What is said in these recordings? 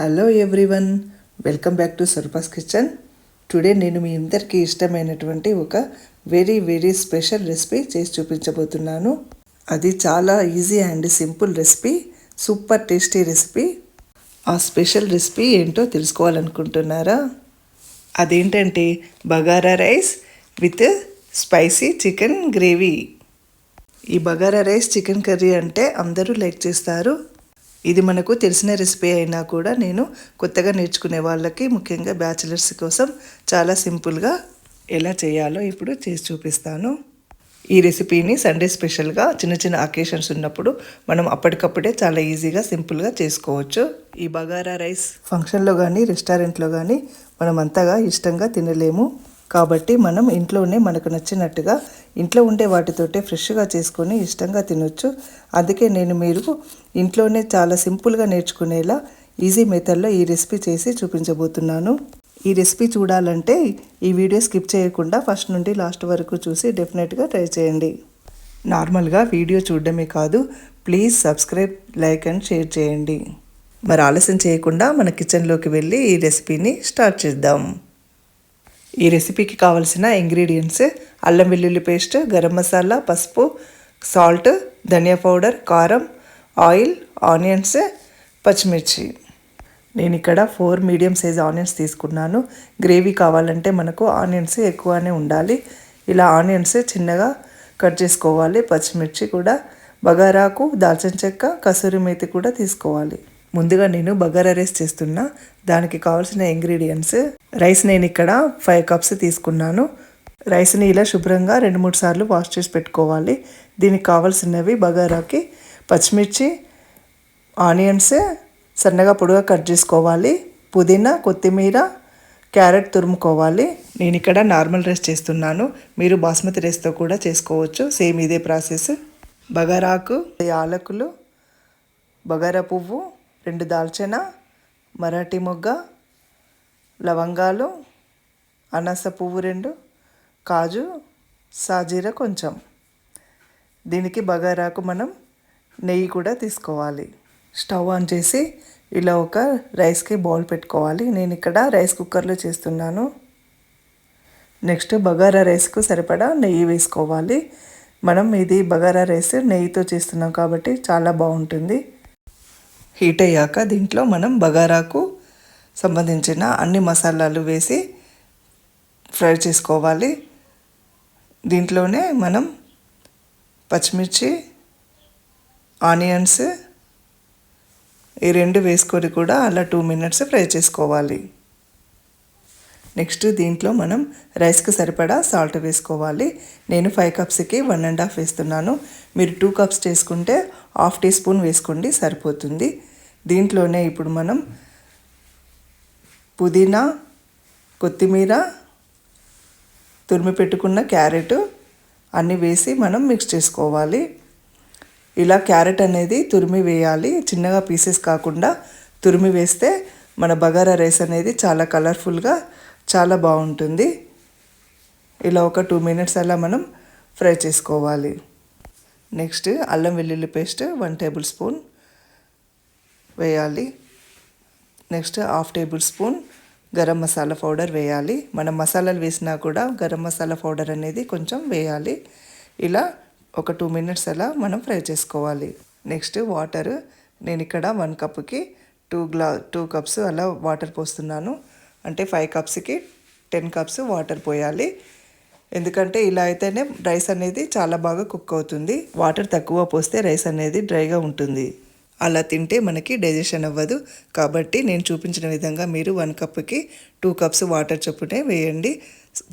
Hello everyone welcome back to Sarpa's kitchen today నేను మీ అందరికీ ఇష్టమైనటువంటి ఒక వెరీ వెరీ స్పెషల్ రెసిపీ చేసి చూపించబోతున్నాను. అది చాలా easy and simple recipe super tasty recipe ఆ స్పెషల్ రెసిపీ ఏంటో తెలుసుకోవాలనుకుంటున్నారా? అదేంటంటే bagara rice with spicy chicken gravy ఈ బగారా రైస్ చికెన్ కర్రీ అంటే అందరూ లైక్ చేస్తారు. ఇది మనకు తెలిసిన రెసిపీ అయినా కూడా నేను కొత్తగా నేర్చుకునే వాళ్ళకి ముఖ్యంగా బ్యాచిలర్స్ కోసం చాలా సింపుల్గా ఎలా చేయాలో ఇప్పుడు చేసి చూపిస్తాను. ఈ రెసిపీని సండే స్పెషల్గా చిన్న చిన్న అకేషన్స్ ఉన్నప్పుడు మనం అప్పటికప్పుడే చాలా ఈజీగా సింపుల్గా చేసుకోవచ్చు. ఈ బగారా రైస్ ఫంక్షన్లో కానీ రెస్టారెంట్లో కానీ మనం అంతగా ఇష్టంగా తినలేము. కాబట్టి మనం ఇంట్లోనే మనకు నచ్చినట్టుగా ఇంట్లో ఉండే వాటితోటే ఫ్రెష్గా చేసుకొని ఇష్టంగా తినొచ్చు. అందుకే నేను మీరు ఇంట్లోనే చాలా సింపుల్గా నేర్చుకునేలా ఈజీ మెథడ్లో ఈ రెసిపీ చేసి చూపించబోతున్నాను. ఈ రెసిపీ చూడాలంటే ఈ వీడియో స్కిప్ చేయకుండా ఫస్ట్ నుండి లాస్ట్ వరకు చూసి డెఫినెట్గా ట్రై చేయండి. నార్మల్గా వీడియో చూడడమే కాదు please subscribe like and share చేయండి. మరి ఆలస్యం చేయకుండా మన కిచెన్లోకి వెళ్ళి ఈ రెసిపీని స్టార్ట్ చేద్దాం. ఈ రెసిపీకి కావలసిన ఇంగ్రీడియంట్స్ అల్లం వెల్లుల్లి పేస్ట్ గరం మసాలా పసుపు సాల్ట్ ధనియా పౌడర్ కారం ఆయిల్ ఆనియన్స్ పచ్చిమిర్చి. నేను ఇక్కడ ఫోర్ మీడియం సైజ్ ఆనియన్స్ తీసుకున్నాను. గ్రేవీ కావాలంటే మనకు ఆనియన్స్ ఎక్కువనే ఉండాలి. ఇలా ఆనియన్స్ చిన్నగా కట్ చేసుకోవాలి. పచ్చిమిర్చి కూడా బగారాకు దాల్చిన చెక్క కసూరి మేతి కూడా తీసుకోవాలి. ముందుగా నేను బగారా రైస్ చేస్తున్నా. దానికి కావాల్సిన ఇంగ్రీడియంట్స్. రైస్ నేను ఇక్కడ ఫైవ్ కప్స్ తీసుకున్నాను. రైస్ని ఇలా శుభ్రంగా రెండు మూడు సార్లు వాష్ చేసి పెట్టుకోవాలి. దీనికి కావాల్సినవి బగారాకి పచ్చిమిర్చి ఆనియన్స్ సన్నగా పొడుగా కట్ చేసుకోవాలి. పుదీనా కొత్తిమీర క్యారెట్ తురుముకోవాలి. నేను ఇక్కడ నార్మల్ రైస్ చేస్తున్నాను. మీరు బాస్మతి రైస్తో కూడా చేసుకోవచ్చు. సేమ్ ఇదే ప్రాసెస్. బగారాకు యాలకులు బగారా పువ్వు రెండు దాల్చిన మరాఠీ మొగ్గ లవంగాలు అనాస పువ్వు రెండు కాజు సాజీర కొంచెం. దీనికి బగారాకు మనం నెయ్యి కూడా తీసుకోవాలి. స్టవ్ ఆన్ చేసి ఇలా ఒక రైస్కి బౌల్ పెట్టుకోవాలి. నేను ఇక్కడ రైస్ కుక్కర్లో చేస్తున్నాను. నెక్స్ట్ బగారా రైస్కు సరిపడా నెయ్యి వేసుకోవాలి. మనం ఇది బగారా రైస్ నెయ్యితో చేస్తున్నాం కాబట్టి చాలా బాగుంటుంది. హీట్ అయ్యాక దీంట్లో మనం బగారాకు సంబంధించిన అన్ని మసాలాలు వేసి ఫ్రై చేసుకోవాలి. దీంట్లోనే మనం పచ్చిమిర్చి ఆనియన్స్ ఈ రెండు వేసుకొని కూడా అలా టూ మినిట్స్ ఫ్రై చేసుకోవాలి. నెక్స్ట్ దీంట్లో మనం రైస్కి సరిపడా సాల్ట్ వేసుకోవాలి. నేను ఫైవ్ కప్స్కి వన్ అండ్ హాఫ్ వేస్తున్నాను. మీరు టూ కప్స్ చేసుకుంటే హాఫ్ టీ స్పూన్ వేసుకోండి సరిపోతుంది. దీంట్లోనే ఇప్పుడు మనం పుదీనా కొత్తిమీర తురిమి పెట్టుకున్న క్యారెట్ అన్నీ వేసి మనం మిక్స్ చేసుకోవాలి. ఇలా క్యారెట్ అనేది తురిమి వేయాలి. చిన్నగా పీసెస్ కాకుండా తురిమి వేస్తే మన బగారా రైస్ అనేది చాలా కలర్ఫుల్గా చాలా బాగుంటుంది. ఇలా ఒక టూ మినిట్స్ అలా మనం ఫ్రై చేసుకోవాలి. నెక్స్ట్ అల్లం వెల్లుల్లి పేస్ట్ వన్ టేబుల్ స్పూన్. వేయాలి. Next half tablespoon garam masala powder వేయాలి. మనం మసాలాలు వేసినా కూడా గరం మసాలా పౌడర్ అనేది కొంచెం వేయాలి. ఇలా ఒక టూ మినిట్స్ అలా మనం ఫ్రై చేసుకోవాలి. నెక్స్ట్ వాటర్ నేను ఇక్కడ వన్ కప్కి టూ గ్లా టూ కప్స్ అలా వాటర్ పోస్తున్నాను. అంటే ఫైవ్ కప్స్కి టెన్ కప్స్ వాటర్ పోయాలి. ఎందుకంటే ఇలా అయితేనే రైస్ అనేది చాలా బాగా కుక్ అవుతుంది. వాటర్ తక్కువ పోస్తే రైస్ అనేది డ్రైగా ఉంటుంది. అలా తింటే మనకి డైజెషన్ అవ్వదు. కాబట్టి నేను చూపించిన విధంగా మీరు వన్ కప్కి టూ కప్స్ వాటర్ చొప్పునే వేయండి.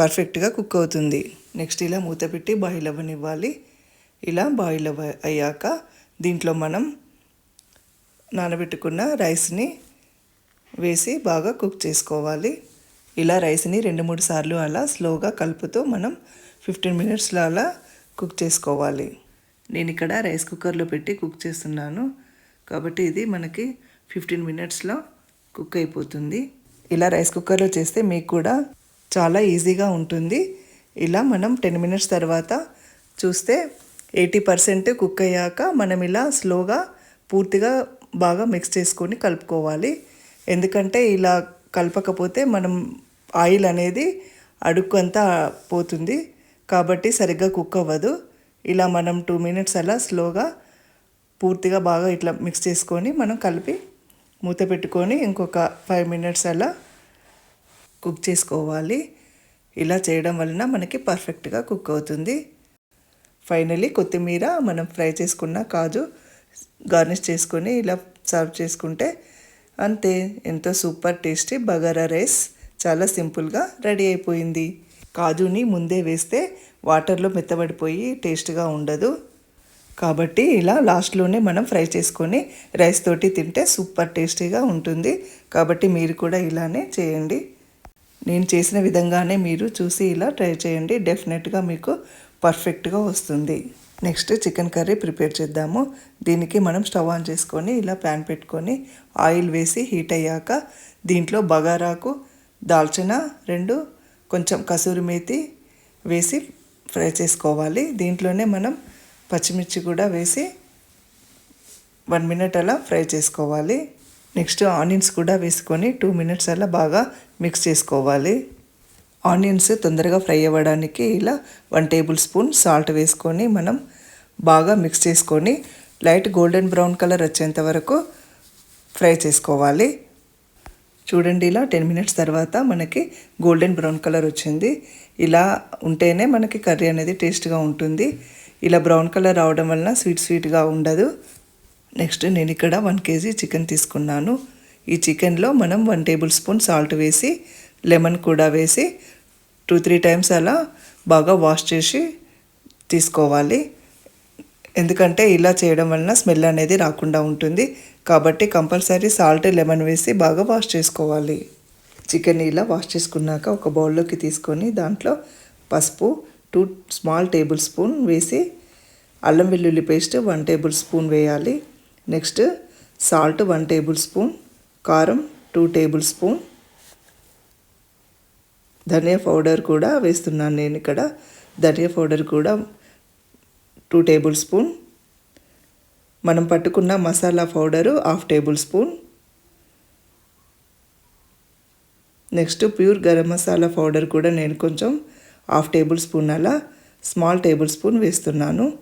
పర్ఫెక్ట్గా కుక్ అవుతుంది. నెక్స్ట్ ఇలా మూత పెట్టి బాయిల్ అవ్వనివ్వాలి. ఇలా బాయిల్ అవ్వ అయ్యాక దీంట్లో మనం నానబెట్టుకున్న రైస్ని వేసి బాగా కుక్ చేసుకోవాలి. ఇలా రైస్ని రెండు మూడు సార్లు అలా స్లోగా కలుపుతూ మనం ఫిఫ్టీన్ మినిట్స్లో అలా కుక్ చేసుకోవాలి. నేను ఇక్కడ రైస్ కుక్కర్లో పెట్టి కుక్ చేస్తున్నాను. కాబట్టి ఇది మనకి ఫిఫ్టీన్ మినిట్స్లో కుక్ అయిపోతుంది. ఇలా రైస్ కుక్కర్లో చేస్తే మీకు కూడా చాలా ఈజీగా ఉంటుంది. ఇలా మనం టెన్ మినిట్స్ తర్వాత చూస్తే ఎయిటీ పర్సెంట్ కుక్ అయ్యాక మనం ఇలా స్లోగా పూర్తిగా బాగా మిక్స్ చేసుకొని కలుపుకోవాలి. ఎందుకంటే ఇలా కలపకపోతే మనం ఆయిల్ అనేది అడుక్కు అంతా పోతుంది. కాబట్టి సరిగ్గా కుక్ అవ్వదు. ఇలా మనం టూ మినిట్స్ అలా స్లోగా పూర్తిగా బాగా ఇట్లా మిక్స్ చేసుకొని మనం కలిపి మూత పెట్టుకొని ఇంకొక ఫైవ్ మినిట్స్ అలా కుక్ చేసుకోవాలి. ఇలా చేయడం వలన మనకి పర్ఫెక్ట్గా కుక్ అవుతుంది. ఫైనలీ కొత్తిమీర మనం ఫ్రై చేసుకున్న కాజు గార్నిష్ చేసుకొని ఇలా సర్వ్ చేసుకుంటే అంతే ఎంతో సూపర్ టేస్టీ బగారా రైస్ చాలా సింపుల్గా రెడీ అయిపోయింది. కాజుని ముందే వేస్తే వాటర్లో మెత్తబడిపోయి టేస్ట్గా ఉండదు. కాబట్టి ఇలా లాస్ట్లోనే మనం ఫ్రై చేసుకొని రైస్ తోటి తింటే సూపర్ టేస్టీగా ఉంటుంది. కాబట్టి మీరు కూడా ఇలానే చేయండి. నేను చేసిన విధంగానే మీరు చూసి ఇలా ట్రై చేయండి. డెఫినెట్గా మీకు పర్ఫెక్ట్గా వస్తుంది. నెక్స్ట్ చికెన్ కర్రీ ప్రిపేర్ చేద్దాము. దీనికి మనం స్టవ్ ఆన్ చేసుకొని ఇలా ప్యాన్ పెట్టుకొని ఆయిల్ వేసి హీట్ అయ్యాక దీంట్లో బగారాకు దాల్చిన రెండు కొంచెం కసూరి మేతి వేసి ఫ్రై చేసుకోవాలి. దీంట్లోనే మనం పచ్చిమిర్చి కూడా వేసి వన్ మినిట్ అలా ఫ్రై చేసుకోవాలి. నెక్స్ట్ ఆనియన్స్ కూడా వేసుకొని టూ మినిట్స్ అలా బాగా మిక్స్ చేసుకోవాలి. ఆనియన్స్ తొందరగా ఫ్రై అవ్వడానికి ఇలా వన్ టేబుల్ స్పూన్ సాల్ట్ వేసుకొని మనం బాగా మిక్స్ చేసుకొని లైట్ గోల్డెన్ బ్రౌన్ కలర్ వచ్చేంత వరకు ఫ్రై చేసుకోవాలి. చూడండి ఇలా టెన్ మినిట్స్ తర్వాత మనకి గోల్డెన్ బ్రౌన్ కలర్ వచ్చింది. ఇలా ఉంటేనే మనకి కర్రీ అనేది టేస్ట్గా ఉంటుంది. ఇలా బ్రౌన్ కలర్ రావడం వలన స్వీట్ స్వీట్గా ఉండదు. నెక్స్ట్ నేను ఇక్కడ వన్ కేజీ చికెన్ తీసుకున్నాను. ఈ చికెన్లో మనం వన్ టేబుల్ స్పూన్ సాల్ట్ వేసి లెమన్ కూడా వేసి టూ త్రీ టైమ్స్ అలా బాగా వాష్ చేసి తీసుకోవాలి. ఎందుకంటే ఇలా చేయడం వలన స్మెల్ అనేది రాకుండా ఉంటుంది. కాబట్టి కంపల్సరీ సాల్ట్ లెమన్ వేసి బాగా వాష్ చేసుకోవాలి. చికెన్ ఇలా వాష్ చేసుకున్నాక ఒక బౌల్లోకి తీసుకొని దాంట్లో పసుపు టూ స్మాల్ టేబుల్ స్పూన్ వేసి అల్లం వెల్లుల్లి పేస్ట్ వన్ టేబుల్ స్పూన్ వేయాలి. Next salt one tablespoon కారం టూ టేబుల్ స్పూన్. ధనియా పౌడర్ కూడా వేస్తున్నాను నేను ఇక్కడ. ధనియా పౌడర్ కూడా టూ టేబుల్ స్పూన్. మనం పట్టుకున్న masala powder half tablespoon. Next pure garam masala powder కూడా నేను కొంచెం హాఫ్ టేబుల్ స్పూన్ అలా స్మాల్ టేబుల్ స్పూన్ వేస్తున్నాను.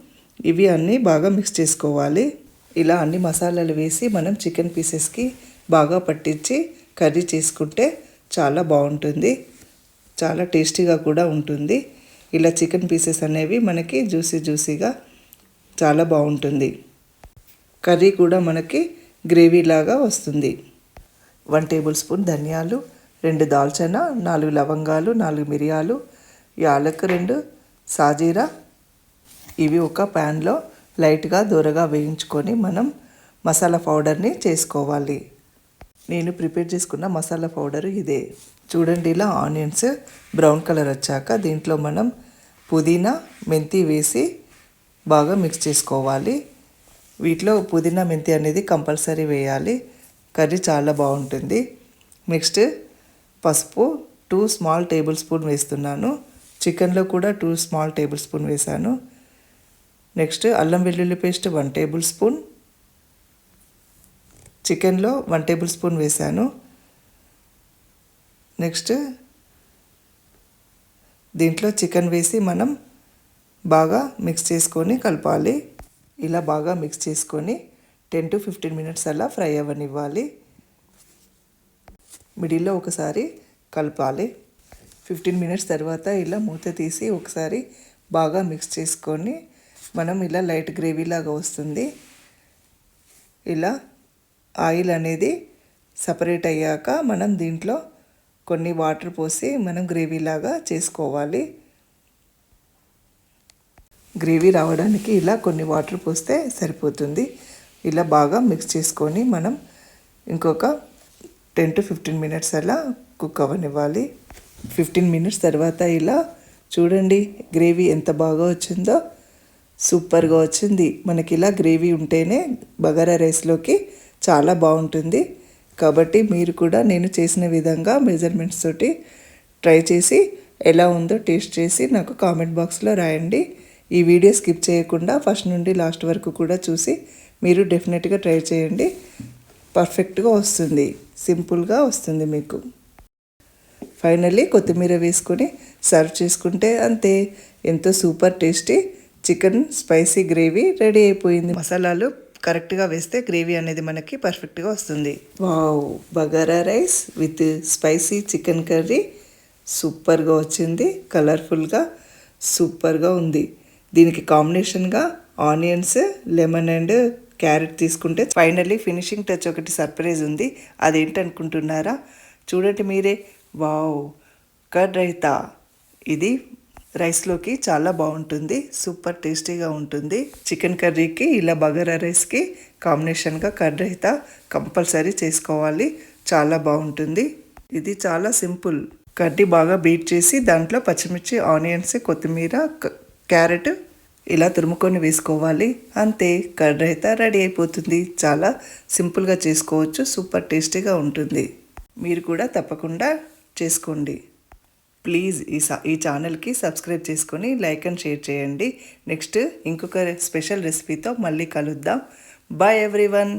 ఇవి అన్నీ బాగా మిక్స్ చేసుకోవాలి. ఇలా అన్ని మసాలాలు వేసి మనం చికెన్ పీసెస్కి బాగా పట్టించి కర్రీ చేసుకుంటే చాలా బాగుంటుంది. చాలా టేస్టీగా కూడా ఉంటుంది. ఇలా చికెన్ పీసెస్ అనేవి మనకి జ్యూసీ జ్యూసీగా చాలా బాగుంటుంది. కర్రీ కూడా మనకి గ్రేవీ లాగా వస్తుంది. వన్ టేబుల్ స్పూన్ ధనియాలు రెండు దాల్చిన నాలుగు లవంగాలు నాలుగు మిరియాలు యాలక్ రెండు సాజీరా ఇవి ఒక ప్యాన్లో లైట్గా దూరగా వేయించుకొని మనం మసాలా పౌడర్ని చేసుకోవాలి. నేను ప్రిపేర్ చేసుకున్న మసాలా పౌడర్ ఇదే. చూడండి ఇలా ఆనియన్స్ బ్రౌన్ కలర్ వచ్చాక దీంట్లో మనం పుదీనా మెంతి వేసి బాగా మిక్స్ చేసుకోవాలి. వీటిలో పుదీనా మెంతి అనేది కంపల్సరీ వేయాలి. కర్రీ చాలా బాగుంటుంది. నెక్స్ట్ పసుపు టూ స్మాల్ టేబుల్ స్పూన్ వేస్తున్నాను. చికెన్లో కూడా టూ స్మాల్ టేబుల్ స్పూన్ వేశాను. నెక్స్ట్ అల్లం వెల్లుల్లి పేస్ట్ వన్ టేబుల్ స్పూన్. చికెన్లో వన్ టేబుల్ స్పూన్ వేశాను. నెక్స్ట్ దీంట్లో చికెన్ వేసి మనం బాగా మిక్స్ చేసుకొని కలపాలి. ఇలా బాగా మిక్స్ చేసుకొని టెన్ టు ఫిఫ్టీన్ మినిట్స్ అలా ఫ్రై అవ్వనివ్వాలి. మిడిల్లో ఒకసారి కలపాలి. ఫిఫ్టీన్ మినిట్స్ తర్వాత ఇలా మూత తీసి ఒకసారి బాగా మిక్స్ చేసుకొని మనం ఇలా లైట్ గ్రేవీ లాగా వస్తుంది. ఇలా ఆయిల్ అనేది సపరేట్ అయ్యాక మనం దీంట్లో కొన్ని వాటర్ పోసి మనం గ్రేవీ లాగా చేసుకోవాలి. గ్రేవీ రావడానికి ఇలా కొన్ని వాటర్ పోస్తే సరిపోతుంది. ఇలా బాగా మిక్స్ చేసుకొని మనం ఇంకొక టెన్ టు ఫిఫ్టీన్ మినిట్స్ అలా కుక్ అవ్వనివ్వాలి ఫిఫ్టీన్ మినిట్స్ తర్వాత ఇలా చూడండి గ్రేవీ ఎంత బాగా వచ్చిందో. సూపర్గా వచ్చింది. మనకి ఇలా గ్రేవీ ఉంటేనే బగారా రైస్లోకి చాలా బాగుంటుంది. కాబట్టి మీరు కూడా నేను చేసిన విధంగా మెజర్మెంట్స్ తోటి ట్రై చేసి ఎలా ఉందో టేస్ట్ చేసి నాకు కామెంట్ బాక్స్లో రాయండి. ఈ వీడియో స్కిప్ చేయకుండా ఫస్ట్ నుండి లాస్ట్ వరకు కూడా చూసి మీరు డెఫినెట్గా ట్రై చేయండి. పర్ఫెక్ట్గా వస్తుంది. సింపుల్గా వస్తుంది మీకు. ఫైనల్లీ కొత్తిమీర వేసుకొని సర్వ్ చేసుకుంటే అంతే. ఎంతో super tasty chicken spicy gravy ready అయిపోయింది. మసాలాలు కరెక్ట్గా వేస్తే గ్రేవీ అనేది మనకి పర్ఫెక్ట్గా వస్తుంది. Wow! Bagara rice with spicy chicken curry సూపర్గా వచ్చింది. కలర్ఫుల్గా సూపర్గా ఉంది. దీనికి కాంబినేషన్గా ఆనియన్స్ లెమన్ అండ్ క్యారెట్ తీసుకుంటే ఫైనల్లీ ఫినిషింగ్ టచ్ ఒకటి సర్ప్రైజ్ ఉంది. అదేంటనుకుంటున్నారా? చూడండి మీరే. Wow curd raita. ఇది రైస్లోకి చాలా బాగుంటుంది సూపర్ టేస్టీగా ఉంటుంది. చికెన్ కర్రీకి ఇలా బగారా రైస్కి కాంబినేషన్గా కర్డ్ రైతా కంపల్సరీ చేసుకోవాలి చాలా బాగుంటుంది. ఇది చాలా సింపుల్. కర్రీ బాగా బీట్ చేసి దాంట్లో పచ్చిమిర్చి ఆనియన్స్ కొత్తిమీర క్యారెట్ ఇలా తురుముకొని వేసుకోవాలి. అంతే కర్డ్ రైతా రెడీ అయిపోతుంది. చాలా సింపుల్గా చేసుకోవచ్చు సూపర్ టేస్టీగా ఉంటుంది. మీరు కూడా తప్పకుండా చేసుకోండి. ప్లీజ్ ఈ సా ఈ ఛానల్కి సబ్స్క్రైబ్ చేసుకొని లైక్ అండ్ షేర్ చేయండి. నెక్స్ట్ ఇంకొక స్పెషల్ రెసిపీతో మళ్ళీ కలుద్దాం. Bye everyone